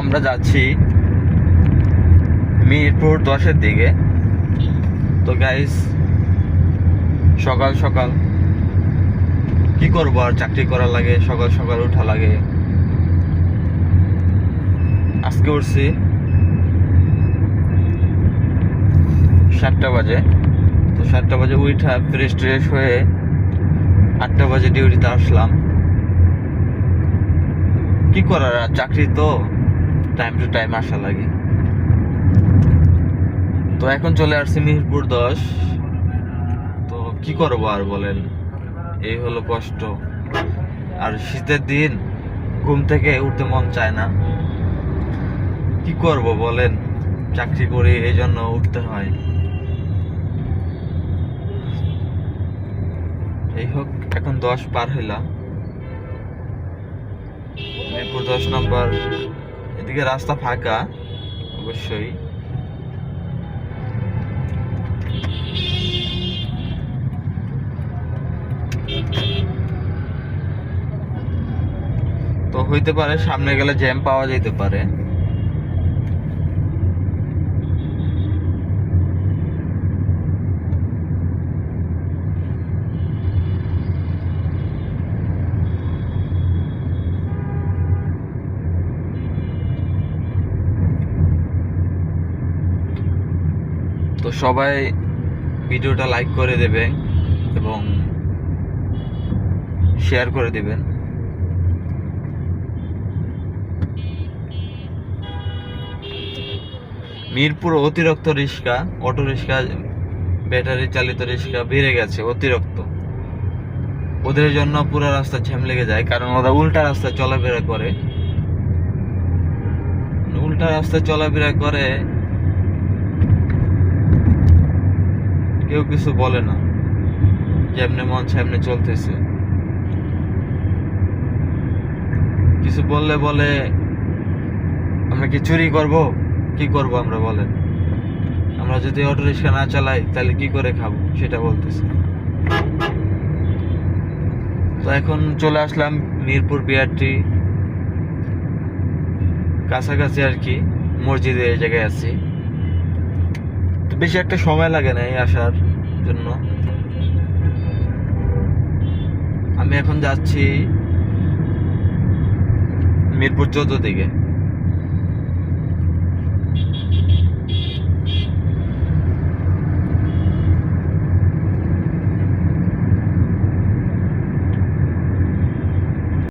আমরা যাচ্ছি মিরপুর দশের দিকে। তো গাইস সকাল সকাল কি করব আর চাকরি করা লাগে, সকাল সকাল উঠা লাগে। আজকে উঠছি সাতটা বাজে। তো সাতটা বাজে উঠা ফ্রেশ ট্রেশ হয়ে আটটা বাজে ডিউটিতে আসলাম। কি করার চাকরি তো? টাইম টু টাইম আসা লাগে। তো এখন চলে আসছি মিরপুর দশ। তো কি করব আর বলেন? এই হলো কষ্ট। আর শীতের দিন, ঘুম থেকে উঠতে মন চায় না। কি করব বলেন? চাকরি করি, এই জন্য উঠতে হয়। এই হোক, এখন দশ পার হইলাম। মিরপুর দশ নম্বর। এদিকে রাস্তা ফাঁকা অবশ্যই। তো হইতে পারে সামনে গেলে জ্যাম পাওয়া যেতে পারে। তো সবাই ভিডিওটা লাইক করে দেবেন এবং শেয়ার করে দেবেন। মিরপুর অতিরিক্ত রিক্সা, অটো রিক্সা ব্যাটারি চালিত রিক্সা বেড়ে গেছে অতিরিক্ত। ওদের জন্য পুরো রাস্তা জ্যাম লেগে যায় কারণ ওরা উল্টা রাস্তায় চলাফেরা করে। উল্টা রাস্তায় চলাফেরা করে কেউ কিছু বলে না। যেমনি মন সামনে চলতেছে। কিছু বললে বলে, আমরা কি চুরি করব? কি করব আমরা বলেন। আমরা যদি অটো রিক্সা না চালাই, তাহলে কি করে খাব? সেটা বলতেছে। তো এখন চলে আসলাম মিরপুর বিআরটি। কাছাকাছি আর কি মসজিদে এই জায়গায় আছি। বেশি একটা সময় লাগে না এই আসার জন্য। আমি এখন যাচ্ছি মিরপুর চোদ্দ দিকে।